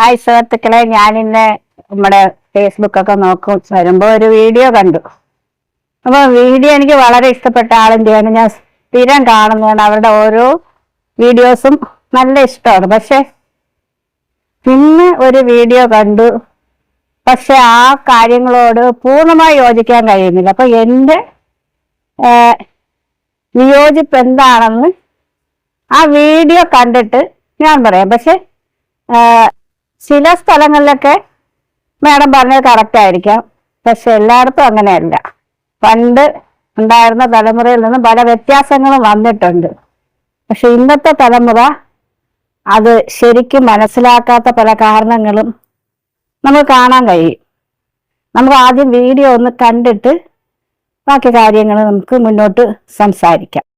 Hi സുഹൃത്തുക്കളെ ഞാൻ ഇന്ന് നമ്മുടെ ഫേസ്ബുക്കൊക്കെ നോക്കും. വരുമ്പോ ഒരു വീഡിയോ കണ്ടു. അപ്പൊ വീഡിയോ എനിക്ക് വളരെ ഇഷ്ടപ്പെട്ട ആളിന്റെയാണ് ഞാൻ സ്ഥിരം കാണുന്നതാണ്. അവരുടെ ഓരോ വീഡിയോസും നല്ല ഇഷ്ടമാണ്. പക്ഷെ ഇന്ന് ഒരു വീഡിയോ കണ്ടു. പക്ഷെ ആ കാര്യങ്ങളോട് പൂർണമായി യോജിക്കാൻ കഴിയുന്നില്ല. അപ്പൊ എന്റെ വിയോജിപ്പ് എന്താണെന്ന് ആ വീഡിയോ കണ്ടിട്ട് ഞാൻ പറയാം. പക്ഷെ ചില സ്ഥലങ്ങളിലൊക്കെ മാഡം പറഞ്ഞത് കറക്റ്റ് ആയിരിക്കാം. പക്ഷെ എല്ലായിടത്തും അങ്ങനെയല്ല. പണ്ട് ഉണ്ടായിരുന്ന തലമുറയിൽ നിന്ന് പല വ്യത്യാസങ്ങളും വന്നിട്ടുണ്ട്. പക്ഷെ ഇന്നത്തെ തലമുറ അത് ശരിക്കും മനസ്സിലാക്കാത്ത പല കാരണങ്ങളും നമുക്ക് കാണാൻ കഴിയും. നമുക്ക് ആദ്യം വീഡിയോ ഒന്ന് കണ്ടിട്ട് ബാക്കി കാര്യങ്ങൾ നമുക്ക് മുന്നോട്ട് സംസാരിക്കാം.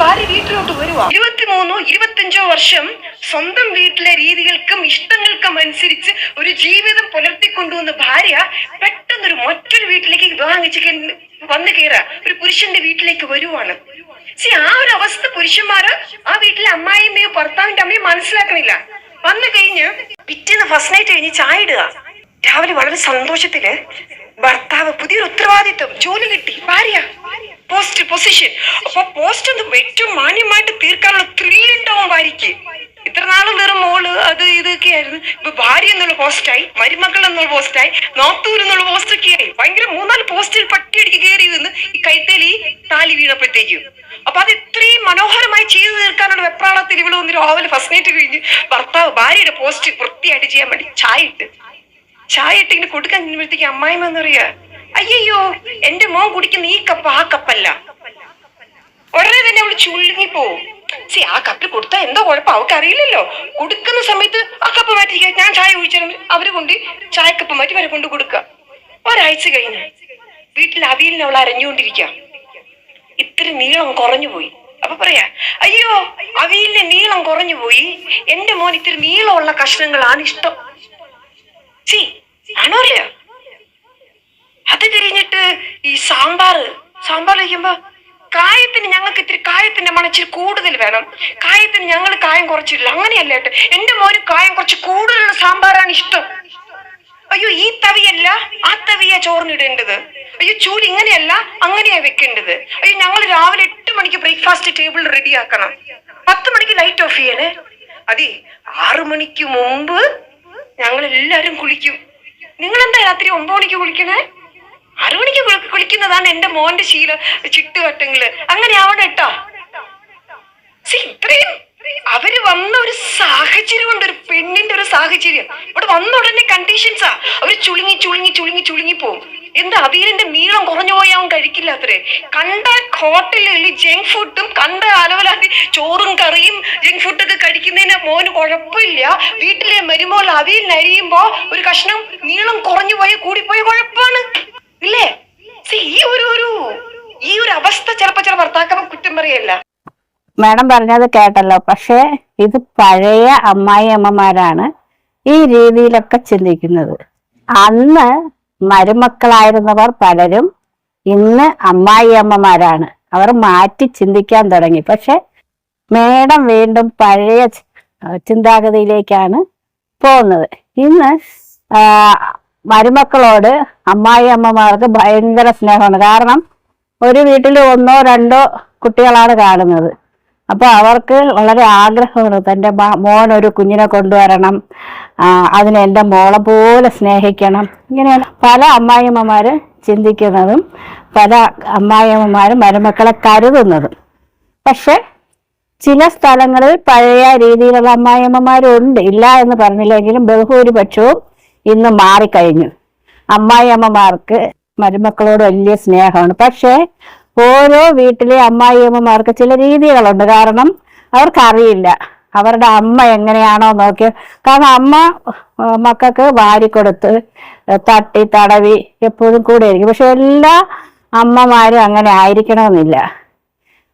ഭാര്യ വീട്ടിലോട്ട് വരുവാ. ഇരുപത്തിമൂന്നോ ഇരുപത്തിയഞ്ചോ വർഷം സ്വന്തം വീട്ടിലെ രീതികൾക്കും ഇഷ്ടങ്ങൾക്കും അനുസരിച്ച് ഒരു ജീവിതം പുലർത്തിക്കൊണ്ടുവന്ന ഭാര്യ പെട്ടെന്നൊരു മറ്റൊരു വീട്ടിലേക്ക് വിവാഹം വെച്ച് വന്നു കയറുക. ഒരു പുരുഷന്റെ വീട്ടിലേക്ക് വരുവാണ്. ആ ഒരു അവസ്ഥ പുരുഷന്മാര് ആ വീട്ടിലെ അമ്മായിയമ്മയോ ഭർത്താവിന്റെ അമ്മയോ മനസ്സിലാക്കണില്ല. വന്നു കഴിഞ്ഞ് പിറ്റേന്ന് ഫസ്റ്റ് നൈറ്റ് കഴിഞ്ഞ് ചായ ഇടുക. രാവിലെ വളരെ സന്തോഷത്തിൽ ഭർത്താവ് പുതിയൊരു ഉത്തരവാദിത്വം ജോലി കിട്ടി. ഭാര്യ പോസ്റ്റ് പൊസിഷൻ അപ്പൊ പോസ്റ്റ് ഒന്ന് ഏറ്റവും മാന്യമായിട്ട് തീർക്കാനുള്ള ത്രില്ല് ഉണ്ടാവും ഭാര്യക്ക് ഇത്ര നാളും വെറും മോൾ അത് ഇതൊക്കെ ആയിരുന്നു. ഇപ്പൊ ഭാര്യ എന്നുള്ള പോസ്റ്റായി മരുമക്കൾ എന്നുള്ള പോസ്റ്റായി നോത്തൂർ എന്നുള്ള പോസ്റ്റ് ഒക്കെ ആയി. ഭയങ്കര മൂന്നാൽ പോസ്റ്റിൽ പട്ടിയടിക്ക് കയറി നിന്ന് ഈ കൈത്തലി താലി വീണപ്പോഴത്തേക്കും. അപ്പൊ അത് ഇത്രയും മനോഹരമായി ചെയ്തു തീർക്കാനുള്ള വെപ്രാളത്തിൽ ഇവിടെ വന്ന് രാവിലെ ഫസ്റ്റ് നൈറ്റ് കഴിഞ്ഞ് ഭർത്താവ് ഭാര്യയുടെ പോസ്റ്റ് വൃത്തിയായിട്ട് ചെയ്യാൻ വേണ്ടി ചായ ഇട്ട്. ചായ ഇട്ട് ഇങ്ങനെ കൊടുക്കാൻ പറയാ അയ്യോ എന്റെ മോൻ കുടിക്കുന്ന ഈ കപ്പ് ആ കപ്പല്ല. ഉടനെ തന്നെ അവൾ ചുള്ളി പോവും. ആ കപ്പിൽ കൊടുത്താ എന്തോ കുഴപ്പം? അവൾക്ക് അറിയില്ലല്ലോ. കൊടുക്കുന്ന സമയത്ത് ആ കപ്പ് മാറ്റിരിക്കുക ഞാൻ ചായ കുടിച്ചാൽ അവർ കൊണ്ട് ചായക്കപ്പ് മാറ്റി വരെ കൊണ്ട് കൊടുക്കുക. ഒരാഴ്ച കഴിഞ്ഞ് വീട്ടിൽ അവിയലിന് അവൾ അരഞ്ഞുകൊണ്ടിരിക്കുക. ഇത്തിരി നീളം കുറഞ്ഞു പോയി. അപ്പൊ പറയാ അയ്യോ അവിയലിന്റെ നീളം കുറഞ്ഞു പോയി. എന്റെ മോൻ ഇത്തിരി നീളമുള്ള കഷ്ണങ്ങളാണ് ഇഷ്ടം. സി ആണോ അറിയോ അത് കഴിഞ്ഞിട്ട് ഈ സാമ്പാർ സാമ്പാർ വയ്ക്കുമ്പോ കായത്തിന് ഞങ്ങൾക്ക് ഇത്തിരി കായത്തിന്റെ മണം ഇച്ചിരി കൂടുതൽ വേണം. കായത്തിന് ഞങ്ങൾ കായം കുറച്ചില്ല അങ്ങനെയല്ല കേട്ടോ എന്റെ മോന് കായം കുറച്ച് കൂടുതലുള്ള സാമ്പാറാണ് ഇഷ്ടം. അയ്യോ ഈ തവിയല്ല ആ തവിയ ചോറിനിടേണ്ടത്. അയ്യോ ചൂട് ഇങ്ങനെയല്ല അങ്ങനെയാ വെക്കേണ്ടത്. അയ്യോ ഞങ്ങൾ രാവിലെ എട്ട് മണിക്ക് ബ്രേക്ക്ഫാസ്റ്റ് ടേബിൾ റെഡി ആക്കണം. പത്ത് മണിക്ക് ലൈറ്റ് ഓഫ് ചെയ്യണേ. അതെ ആറു മണിക്ക് മുമ്പ് ഞങ്ങൾ എല്ലാരും കുളിക്കും. നിങ്ങൾ എന്താ രാത്രി ഒമ്പത് മണിക്ക് കുളിക്കണേ? ആറു കുളിക്കുന്നതാണ് എന്റെ മോന്റെ ശീലം ചുറ്റുവട്ടങ്ങൾ അങ്ങനെ ആവണം കേട്ടോ. ഇത്രയും അവർ വന്ന ഒരു സാഹചര്യം ഉണ്ട് ഒരു പെണ്ണിന്റെ ഒരു സാഹചര്യം. ഇവിടെ വന്ന ഉടനെ കണ്ടീഷൻസാ അവർ ചുളുങ്ങി ചുളുങ്ങി ചുളുങ്ങി ചുളുങ്ങി പോകും എന്താ അവിയലിന്റെ നീളം കുറഞ്ഞു പോയി അവൻ കഴിക്കില്ല അത്രേ. കണ്ട ഹോട്ടലിൽ ജങ്ക് ഫുഡും കണ്ട അലവലാതി ചോറും കറിയും ജങ്ക് ഫുഡൊക്കെ കഴിക്കുന്നതിന് മോന് കുഴപ്പമില്ല. വീട്ടിലെ മരുമോൾ അവിയിൽ നരിയുമ്പോ ഒരു കഷ്ണം നീളം കുറഞ്ഞു പോയ കൂടിപ്പോയ കുഴപ്പമാണ് ഇല്ലേ See, ഈ ഒരു ഒരു ഈ ഒരു അവസ്ഥ ചിലപ്പോ ചില പറയല്ല. മാഡം പറഞ്ഞത് കേട്ടല്ലോ. പക്ഷേ ഇത് പഴയ അമ്മായി അമ്മമാരാണ് ഈ രീതിയിലൊക്കെ ചിന്തിക്കുന്നത്. അന്ന് മരുമക്കളായിരുന്നവർ പലരും ഇന്ന് അമ്മായി അമ്മമാരാണ്. അവർ മാറ്റി ചിന്തിക്കാൻ തുടങ്ങി. പക്ഷെ മേഡം വീണ്ടും പഴയ ചിന്താഗതിയിലേക്കാണ് പോകുന്നത്. ഇന്ന് മരുമക്കളോട് അമ്മായി അമ്മമാർക്ക് ഭയങ്കര സ്നേഹമാണ്. കാരണം ഒരു വീട്ടിൽ ഒന്നോ രണ്ടോ കുട്ടികളാണ് കാണുന്നത്. അപ്പൊ അവർക്ക് വളരെ ആഗ്രഹമാണ് തന്റെ മോൻ ഒരു കുഞ്ഞിനെ കൊണ്ടുവരണം. അതിനെ അതിന് എന്റെ മോളെ പോലെ സ്നേഹിക്കണം. ഇങ്ങനെയാണ് പല അമ്മായിയമ്മമാര് ചിന്തിക്കുന്നതും പല അമ്മായിയമ്മമാരും മരുമക്കളെ കരുതുന്നതും. പക്ഷെ ചില സ്ഥലങ്ങളിൽ പഴയ രീതിയിലുള്ള അമ്മായിയമ്മമാരുണ്ട്. ഇല്ല എന്ന് പറഞ്ഞില്ലെങ്കിലും ബഹുഭൂരിപക്ഷവും ഇന്ന് മാറിക്കഴിഞ്ഞു. അമ്മായിയമ്മമാർക്ക് മരുമക്കളോട് വലിയ സ്നേഹമാണ്. പക്ഷേ ഓരോ വീട്ടിലെ അമ്മായിയമ്മമാർക്ക് ചില രീതികളുണ്ട്. കാരണം അവർക്കറിയില്ല. അവരുടെ അമ്മ എങ്ങനെയാണോ നോക്കി കാരണം അമ്മ മക്കൾക്ക് വാരിക്കൊടുത്ത് തട്ടി തടവി എപ്പോഴും കൂടെ ആയിരിക്കും പക്ഷെ എല്ലാ അമ്മമാരും അങ്ങനെ ആയിരിക്കണമെന്നില്ല.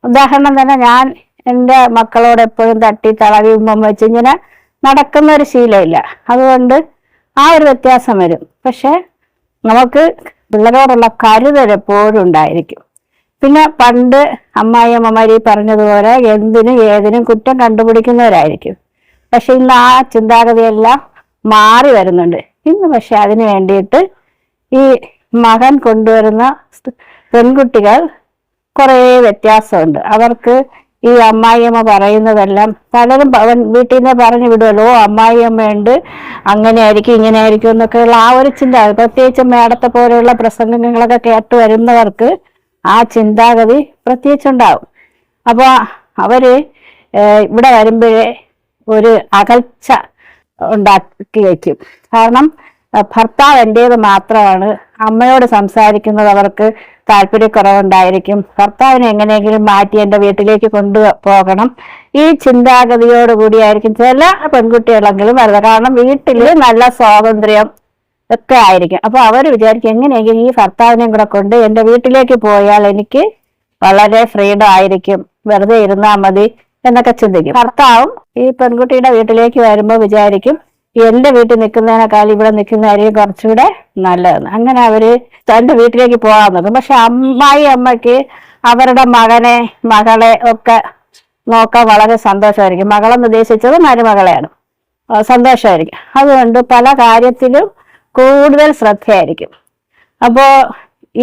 ഉദാഹരണം തന്നെ ഞാൻ എന്റെ മക്കളോട് എപ്പോഴും തട്ടി തളവി ഉമ്മ വെച്ച് ഇങ്ങനെ നടക്കുന്ന ഒരു ശീലമില്ല. അതുകൊണ്ട് ആ ഒരു വ്യത്യാസം വരും. പക്ഷെ നമുക്ക് പിള്ളേരോടുള്ള കരുതൽ എപ്പോഴും ഉണ്ടായിരിക്കും. പിന്നെ പണ്ട് അമ്മായി അമ്മമാര് ഈ പറഞ്ഞതുപോലെ എന്തിനും ഏതിനും കുറ്റം കണ്ടുപിടിക്കുന്നവരായിരിക്കും. പക്ഷെ ഇന്ന് ആ ചിന്താഗതിയെല്ലാം മാറി വരുന്നുണ്ട്. ഇന്ന് പക്ഷെ അതിനു വേണ്ടിയിട്ട് ഈ മകൻ കൊണ്ടുവരുന്ന പെൺകുട്ടികൾ കുറേ വ്യത്യാസമുണ്ട്. അവർക്ക് ഈ അമ്മായിയമ്മ പറയുന്നതെല്ലാം പലരും അവൻ വീട്ടിൽ നിന്ന് പറഞ്ഞു വിടുമല്ലോ "ഓ, അമ്മായിയമ്മയുണ്ട് അങ്ങനെ ആയിരിക്കും ഇങ്ങനെ ആയിരിക്കും എന്നൊക്കെയുള്ള ആ ഒരു ചിന്ത പ്രത്യേകിച്ച് മേടത്തെ പോലെയുള്ള പ്രസംഗങ്ങളൊക്കെ കേട്ട് വരുന്നവർക്ക് ആ ചിന്താഗതി പ്രത്യേകിച്ചുണ്ടാവും. അപ്പോൾ അവർ ഇവിടെ വരുമ്പോഴേ ഒരു അകൽച്ച ഉണ്ടാക്കി വയ്ക്കും. കാരണം ഭർത്താവ് എന്റേത് മാത്രമാണ്. അമ്മയോട് സംസാരിക്കുന്നത് അവർക്ക് താല്പര്യക്കുറവുണ്ടായിരിക്കും. ഭർത്താവിനെ എങ്ങനെയെങ്കിലും മാറ്റി എന്റെ വീട്ടിലേക്ക് കൊണ്ടു പോകണം. ഈ ചിന്താഗതിയോടുകൂടിയായിരിക്കും ചില പെൺകുട്ടികളെങ്കിലും വരുന്നത്. കാരണം വീട്ടിൽ നല്ല സ്വാതന്ത്ര്യം ഒക്കെ ആയിരിക്കും. അപ്പൊ അവർ വിചാരിക്കും എങ്ങനെയെങ്കിലും ഈ ഭർത്താവിനെയും കൂടെ കൊണ്ട് എന്റെ വീട്ടിലേക്ക് പോയാൽ എനിക്ക് വളരെ ഫ്രീഡം ആയിരിക്കും. വെറുതെ ഇരുന്നാ മതി എന്നൊക്കെ ചിന്തിക്കും. ഭർത്താവും ഈ പെൺകുട്ടിയുടെ വീട്ടിലേക്ക് വരുമ്പോൾ വിചാരിക്കും എന്റെ വീട്ടിൽ നിൽക്കുന്നതിനേക്കാൾ ഇവിടെ നിൽക്കുന്നതായിരിക്കും കുറച്ചുകൂടെ നല്ലതെന്ന്. അങ്ങനെ അവർ തന്റെ വീട്ടിലേക്ക് പോകാൻ നോക്കും. പക്ഷെ അമ്മായി അമ്മയ്ക്ക് അവരുടെ മകനെ മകളെ ഒക്കെ നോക്കാൻ വളരെ സന്തോഷമായിരിക്കും. മകളെന്ന് ഉദ്ദേശിച്ചത് മരുമകളെയാണ്. സന്തോഷമായിരിക്കും. അതുകൊണ്ട് പല കാര്യത്തിലും കൂടുതൽ ശ്രദ്ധയായിരിക്കും. അപ്പോ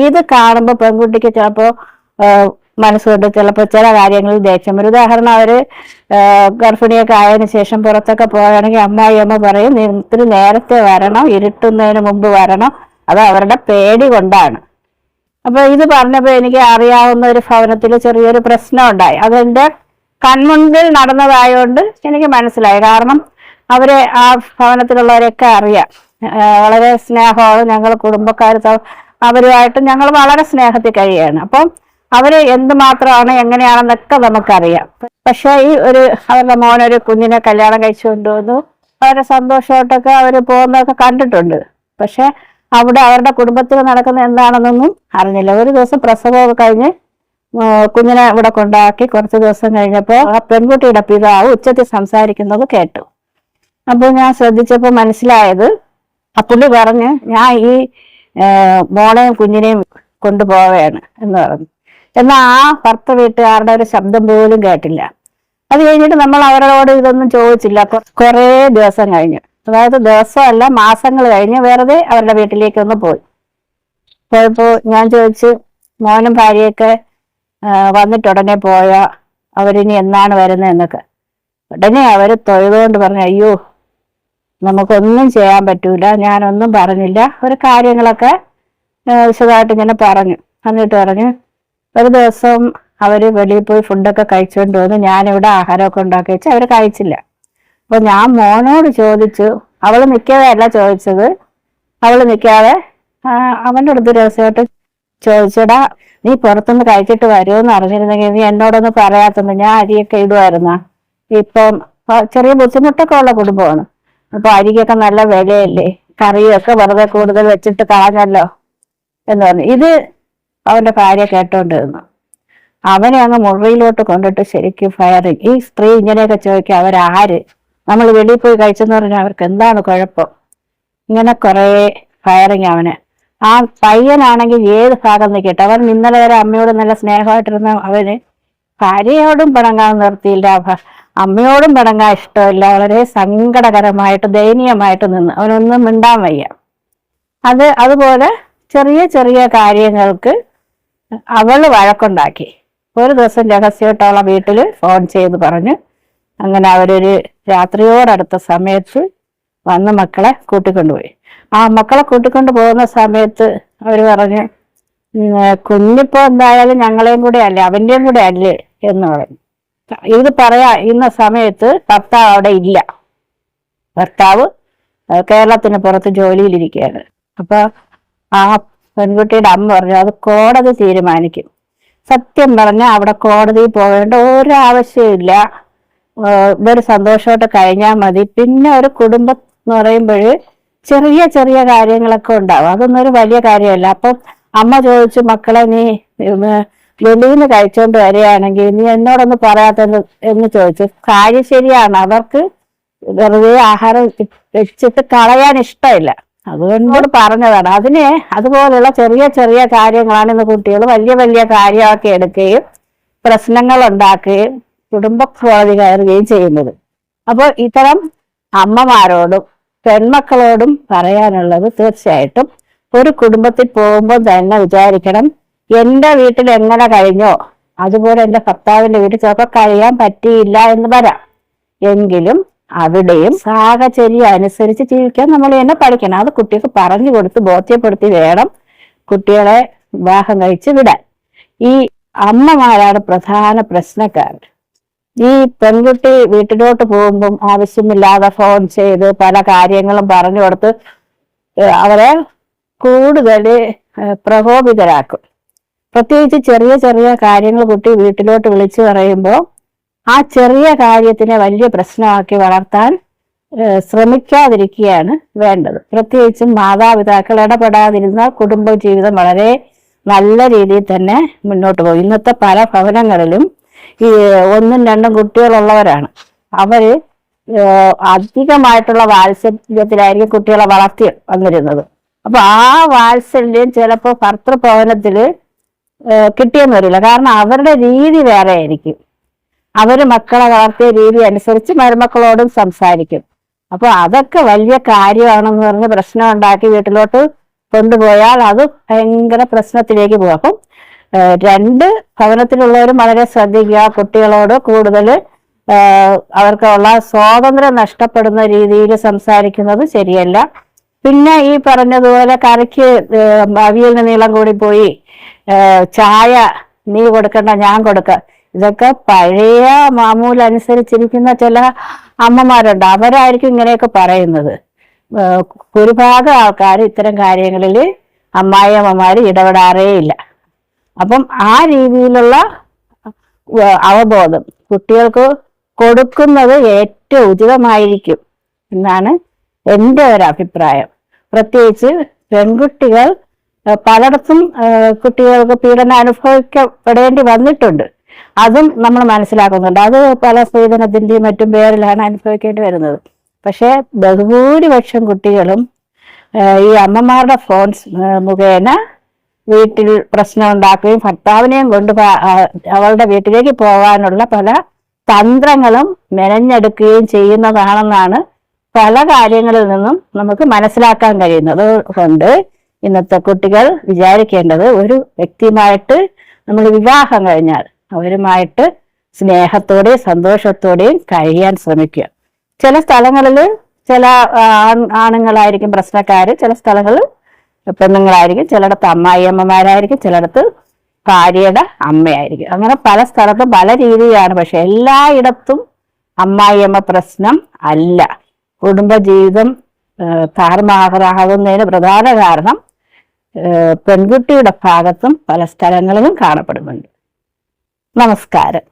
ഇത് കാണുമ്പോൾ പെൺകുട്ടിക്ക് ചിലപ്പോ മനസ്സുകൊണ്ട് ചിലപ്പോൾ ചില കാര്യങ്ങളിൽ ദേഷ്യം ഒരു ഉദാഹരണം അവർ ഗർഭിണിയൊക്കെ ആയതിനു ശേഷം പുറത്തൊക്കെ പോവുകയാണെങ്കിൽ അമ്മായി അമ്മ പറയും "നീ ഇത്തിരി നേരത്തെ വരണം ഇരുട്ടുന്നതിന് മുമ്പ് വരണം. അത് അവരുടെ പേടി കൊണ്ടാണ്. അപ്പൊ ഇത് പറഞ്ഞപ്പോ എനിക്ക് അറിയാവുന്ന ഒരു ഭവനത്തിൽ ചെറിയൊരു പ്രശ്നം ഉണ്ടായി. അതെന്റെ കൺമുൻപിൽ നടന്നതായോണ്ട് എനിക്ക് മനസ്സിലായി. കാരണം അവരെ ആ ഭവനത്തിലുള്ളവരെയൊക്കെ അറിയാം. വളരെ സ്നേഹമാണ് ഞങ്ങൾ കുടുംബക്കാർ അവരുമായിട്ട് ഞങ്ങൾ വളരെ സ്നേഹത്തിൽ കഴിയാണ് അപ്പം അവർ എന്തുമാത്രമാണ് എങ്ങനെയാണെന്നൊക്കെ നമുക്കറിയാം. പക്ഷെ ഈ ഒരു അവരുടെ മോനൊരു കുഞ്ഞിനെ കല്യാണം കഴിച്ചു കൊണ്ടുവന്നു. വളരെ സന്തോഷമായിട്ടൊക്കെ അവർ പോകുന്നതൊക്കെ കണ്ടിട്ടുണ്ട്. പക്ഷെ അവിടെ അവരുടെ കുടുംബത്തിൽ നടക്കുന്ന എന്താണെന്നൊന്നും അറിഞ്ഞില്ല. ഒരു ദിവസം പ്രസവമൊക്കെ കഴിഞ്ഞ് കുഞ്ഞിനെ ഇവിടെ കൊണ്ടാക്കി കുറച്ച് ദിവസം കഴിഞ്ഞപ്പോൾ ആ പെൺകുട്ടിയുടെ പിതാവ് ഉച്ചത്തിൽ സംസാരിക്കുന്നത് കേട്ടു. അപ്പോൾ ഞാൻ ശ്രദ്ധിച്ചപ്പോൾ മനസ്സിലായത് പുള്ളി പറഞ്ഞ് ഞാൻ ഈ മോളെയും കുഞ്ഞിനെയും കൊണ്ടുപോവുകയാണ് എന്ന് പറഞ്ഞു. എന്നാൽ ആ ഭർത്ത വീട്ടുകാരുടെ ഒരു ശബ്ദം പോലും കേട്ടില്ല. അത് കഴിഞ്ഞിട്ട് നമ്മൾ അവരോട് ഇതൊന്നും ചോദിച്ചില്ല. കുറേ ദിവസം കഴിഞ്ഞു. അതായത് ദിവസമല്ല മാസങ്ങൾ കഴിഞ്ഞ് വെറുതെ അവരുടെ വീട്ടിലേക്ക് ഒന്ന് പോയി. പോയപ്പോ ഞാൻ ചോദിച്ചു മോനും ഭാര്യയൊക്കെ വന്നിട്ട് ഉടനെ പോയാ? അവരിനി എന്നാണ് വരുന്നത് എന്നൊക്കെ ഉടനെ അവർ തൊഴുതുകൊണ്ട് പറഞ്ഞു അയ്യോ നമുക്കൊന്നും ചെയ്യാൻ പറ്റൂല. ഞാനൊന്നും പറഞ്ഞില്ല. ഒരു കാര്യങ്ങളൊക്കെ വിശദമായിട്ട് ഇങ്ങനെ പറഞ്ഞു. എന്നിട്ട് പറഞ്ഞു ഒരു ദിവസം അവർ വെളിയിൽ പോയി ഫുഡൊക്കെ കഴിച്ചുകൊണ്ട് വന്നു ഞാനിവിടെ ആഹാരമൊക്കെ ഉണ്ടാക്കി വെച്ച് അവർ കഴിച്ചില്ല. അപ്പൊ ഞാൻ മോനോട് ചോദിച്ചു അവൾ നിൽക്കാതെയല്ല ചോദിച്ചത്. അവൾ നിൽക്കാതെ അവന്റെ അടുത്ത് രഹസ്യമായിട്ട് ചോദിച്ചടാ നീ പുറത്തുനിന്ന് കഴിച്ചിട്ട് വരുമോ വരുമെന്ന് അറിഞ്ഞിരുന്നെങ്കിൽ നീ എന്നോടൊന്ന് പറയാത്തത് ഞാൻ അരിയൊക്കെ ഇടുമായിരുന്ന ഇപ്പം ചെറിയ ബുദ്ധിമുട്ടൊക്കെ ഉള്ള കുടുംബമാണ്. അപ്പൊ അരിക്കൊക്കെ നല്ല വിലയല്ലേ? കറിയൊക്കെ വെറുതെ കൂടുതൽ വെച്ചിട്ട് കളഞ്ഞല്ലോ എന്ന് പറഞ്ഞു. ഇത് അവന്റെ ഭാര്യ കേട്ടോണ്ടിരുന്നു. അവനെ അങ്ങ് മുറിയിലോട്ട് കൊണ്ടിട്ട് ശരിക്കും ഫയറിങ് ഈ സ്ത്രീ ഇങ്ങനെയൊക്കെ ചോദിക്കുക അവരാര്? നമ്മൾ വെളിയിൽ പോയി കഴിച്ചെന്ന് പറഞ്ഞാൽ അവർക്ക് എന്താണ് കുഴപ്പം? ഇങ്ങനെ കുറേ ഫയറിങ് അവന്. ആ പയ്യനാണെങ്കിൽ ഏത് ഭാഗം നിൽക്കട്ടെ അവൻ ഇന്നലെ വരെ അമ്മയോട് നല്ല സ്നേഹമായിട്ടിരുന്ന അവന് ഭാര്യയോടും പിണങ്ങാൻ നിർത്തിയില്ല. അമ്മയോടും പിണങ്ങാൻ ഇഷ്ടമില്ല. വളരെ സങ്കടകരമായിട്ട് ദയനീയമായിട്ട് നിന്ന് അവനൊന്നും മിണ്ടാൻ വയ്യ. അത് അതുപോലെ ചെറിയ ചെറിയ കാര്യങ്ങൾക്ക് അവൾ വഴക്കുണ്ടാക്കി. ഒരു ദിവസം രഹസ്യമായിട്ട് അവളെ വീട്ടിൽ ഫോൺ ചെയ്ത് പറഞ്ഞു അങ്ങനെ അവരൊരു രാത്രിയോടടുത്ത സമയത്ത് വന്ന് മക്കളെ കൂട്ടിക്കൊണ്ടുപോയി. ആ മക്കളെ കൂട്ടിക്കൊണ്ട് പോകുന്ന സമയത്ത് അവർ പറഞ്ഞു "ഉം, കുഞ്ഞിപ്പോ എന്തായാലും ഞങ്ങളെയും കൂടെ അല്ലേ അവന്റെയും കൂടെ അല്ലേ എന്ന് പറഞ്ഞു. ഇത് പറയാ ഇന്ന സമയത്ത് ഭർത്താവ് അവിടെ ഇല്ല. ഭർത്താവ് കേരളത്തിന് പുറത്ത് ജോലിയിലിരിക്കുകയാണ്. അപ്പൊ ആ പെൺകുട്ടിയുടെ അമ്മ പറഞ്ഞു അത് കോടതി തീരുമാനിക്കും. സത്യം പറഞ്ഞാൽ അവിടെ കോടതിയിൽ പോകേണ്ട ഒരു ആവശ്യമില്ല ഏഹ് ഇവർ സന്തോഷമായിട്ട് കഴിഞ്ഞാൽ മതി. പിന്നെ ഒരു കുടുംബം എന്ന് പറയുമ്പോൾ ചെറിയ ചെറിയ കാര്യങ്ങളൊക്കെ ഉണ്ടാവും. അതൊന്നും ഒരു വലിയ കാര്യമല്ല. അപ്പം അമ്മ ചോദിച്ചു മക്കളെ നീ വെളിയിൽ കഴിച്ചോണ്ട് വരികയാണെങ്കിൽ നീ എന്നോടൊന്ന് പറയാത്തത് എന്ന് ചോദിച്ചു. കാര്യം ശരിയാണ് അവർക്ക് വെറുതെ ആഹാരം വെച്ചിട്ട് കളയാൻ ഇഷ്ടമില്ല. അതുകൊണ്ട് പറഞ്ഞതാണ്. അതിനെ അതുപോലുള്ള ചെറിയ ചെറിയ കാര്യങ്ങളാണ് ഇന്ന് കുട്ടികൾ വലിയ വലിയ കാര്യമൊക്കെ എടുക്കുകയും പ്രശ്നങ്ങൾ ഉണ്ടാക്കുകയും കുടുംബ കയറുകയും ചെയ്യുന്നത്. അപ്പോൾ ഇത്തരം അമ്മമാരോടും പെൺമക്കളോടും പറയാനുള്ളത് തീർച്ചയായിട്ടും ഒരു കുടുംബത്തിൽ പോകുമ്പോൾ തന്നെ വിചാരിക്കണം എന്റെ വീട്ടിൽ എങ്ങനെ കഴിഞ്ഞോ അതുപോലെ എന്റെ ഭർത്താവിന്റെ വീട്ടിൽ ചിലപ്പോൾ കഴിയാൻ പറ്റിയില്ല എന്ന് വരാം. എങ്കിലും അവിടെയും സാഹചര്യം അനുസരിച്ച് ജീവിക്കാൻ നമ്മൾ തന്നെ പഠിക്കണം. അത് കുട്ടികൾക്ക് പറഞ്ഞു കൊടുത്ത് ബോധ്യപ്പെടുത്തി വേണം കുട്ടികളെ വിവാഹം കഴിച്ച് വിടാൻ. ഈ അമ്മമാരാണ് പ്രധാന പ്രശ്നക്കാർ. ഈ പെൺകുട്ടി വീട്ടിലോട്ട് പോകുമ്പം ആവശ്യമില്ലാതെ ഫോൺ ചെയ്ത് പല കാര്യങ്ങളും പറഞ്ഞു കൊടുത്ത് അവരെ കൂടുതൽ പ്രകോപിതരാക്കും. പ്രത്യേകിച്ച് ചെറിയ ചെറിയ കാര്യങ്ങൾ കുട്ടി വീട്ടിലോട്ട് വിളിച്ചു പറയുമ്പോൾ ആ ചെറിയ കാര്യത്തിനെ വലിയ പ്രശ്നമാക്കി വളർത്താൻ ശ്രമിക്കാതിരിക്കുകയാണ് വേണ്ടത്. പ്രത്യേകിച്ചും മാതാപിതാക്കൾ ഇടപെടാതിരുന്നാൽ കുടുംബ ജീവിതം വളരെ നല്ല രീതിയിൽ തന്നെ മുന്നോട്ട് പോകും. ഇന്നത്തെ പല ഭവനങ്ങളിലും ഈ ഒന്നും രണ്ടും കുട്ടികളുള്ളവരാണ്. അവർ അധികമായിട്ടുള്ള വാത്സല്യത്തിലായിരിക്കും കുട്ടികളെ വളർത്തി വന്നിരുന്നത്. അപ്പൊ ആ വാത്സല്യം ചിലപ്പോ ഭർത്തൃഭവനത്തിൽ കിട്ടിയെന്ന് വരില്ല. കാരണം അവരുടെ രീതി വേറെ ആയിരിക്കും. അവർ മക്കളെ വളർത്തിയ രീതി അനുസരിച്ച് മരുമക്കളോടും സംസാരിക്കും. അപ്പൊ അതൊക്കെ വലിയ കാര്യമാണെന്ന് പറഞ്ഞ് പ്രശ്നം ഉണ്ടാക്കി വീട്ടിലോട്ട് കൊണ്ടുപോയാൽ അത് ഭയങ്കര പ്രശ്നത്തിലേക്ക് പോകും. അപ്പം രണ്ട് ഭവനത്തിലുള്ളവരും വളരെ ശ്രദ്ധിക്കുക. കുട്ടികളോട് കൂടുതൽ അവർക്കുള്ള സ്വാതന്ത്ര്യം നഷ്ടപ്പെടുന്ന രീതിയിൽ സംസാരിക്കുന്നത് ശരിയല്ല. പിന്നെ ഈ പറഞ്ഞതുപോലെ കറിക്ക് അവിയലിന് നീളം കൂടി പോയി ചായ നീ കൊടുക്കണ്ട ഞാൻ കൊടുക്ക. ഇതൊക്കെ പഴയ മാമൂലനുസരിച്ചിരിക്കുന്ന ചില അമ്മമാരുണ്ട്. അവരായിരിക്കും ഇങ്ങനെയൊക്കെ പറയുന്നത്. ഭൂരിഭാഗം ആൾക്കാർ ഇത്തരം കാര്യങ്ങളിൽ അമ്മായിയമ്മമാർ ഇടപെടാറേ ഇല്ല. അപ്പം ആ രീതിയിലുള്ള അവബോധം കുട്ടികൾക്ക് കൊടുക്കുന്നത് ഏറ്റവും ഉചിതമായിരിക്കും എന്നാണ് എന്റെ ഒരു അഭിപ്രായം. പ്രത്യേകിച്ച് പെൺകുട്ടികൾ പലയിടത്തും കുട്ടികൾക്ക് പീഡനം അനുഭവിക്കപ്പെടേണ്ടി വന്നിട്ടുണ്ട്. അതും നമ്മൾ മനസ്സിലാക്കുന്നുണ്ട്. അത് പല സ്ത്രീധനത്തിന്റെയും മറ്റും പേരിലാണ് അനുഭവിക്കേണ്ടി വരുന്നത്. പക്ഷേ ബഹുഭൂരിപക്ഷം കുട്ടികളും ഈ അമ്മമാരുടെ ഫോൺസ് മുഖേന വീട്ടിൽ പ്രശ്നം ഉണ്ടാക്കുകയും ഭർത്താവിനെയും കൊണ്ട് അവളുടെ വീട്ടിലേക്ക് പോകാനുള്ള പല തന്ത്രങ്ങളും മെനഞ്ഞെടുക്കുകയും ചെയ്യുന്നതാണെന്നാണ് പല കാര്യങ്ങളിൽ നിന്നും നമുക്ക് മനസ്സിലാക്കാൻ കഴിയുന്നത് കൊണ്ട് ഇന്നത്തെ കുട്ടികൾ വിചാരിക്കേണ്ടത് ഒരു വ്യക്തിയുമായിട്ട് നമ്മൾ വിവാഹം കഴിഞ്ഞാൽ അവരുമായിട്ട് സ്നേഹത്തോടെയും സന്തോഷത്തോടെയും കഴിയാൻ ശ്രമിക്കുക. ചില സ്ഥലങ്ങളിൽ ചില ആണുങ്ങളായിരിക്കും പ്രശ്നക്കാര് ചില സ്ഥലങ്ങളിൽ പെണ്ണുങ്ങളായിരിക്കും ചിലയിടത്ത് അമ്മായിയമ്മമാരായിരിക്കും ചിലയിടത്ത് ഭാര്യയുടെ അമ്മയായിരിക്കും. അങ്ങനെ പല സ്ഥലത്തും പല രീതിയാണ് പക്ഷെ എല്ലായിടത്തും അമ്മായിയമ്മ പ്രശ്നം അല്ല. കുടുംബജീവിതം താറുമാറാകുന്നതിന് പ്രധാന കാരണം പെൺകുട്ടിയുടെ ഭാഗത്തും പല സ്ഥലങ്ങളിലും കാണപ്പെടുന്നുണ്ട്. നമസ്കാരം.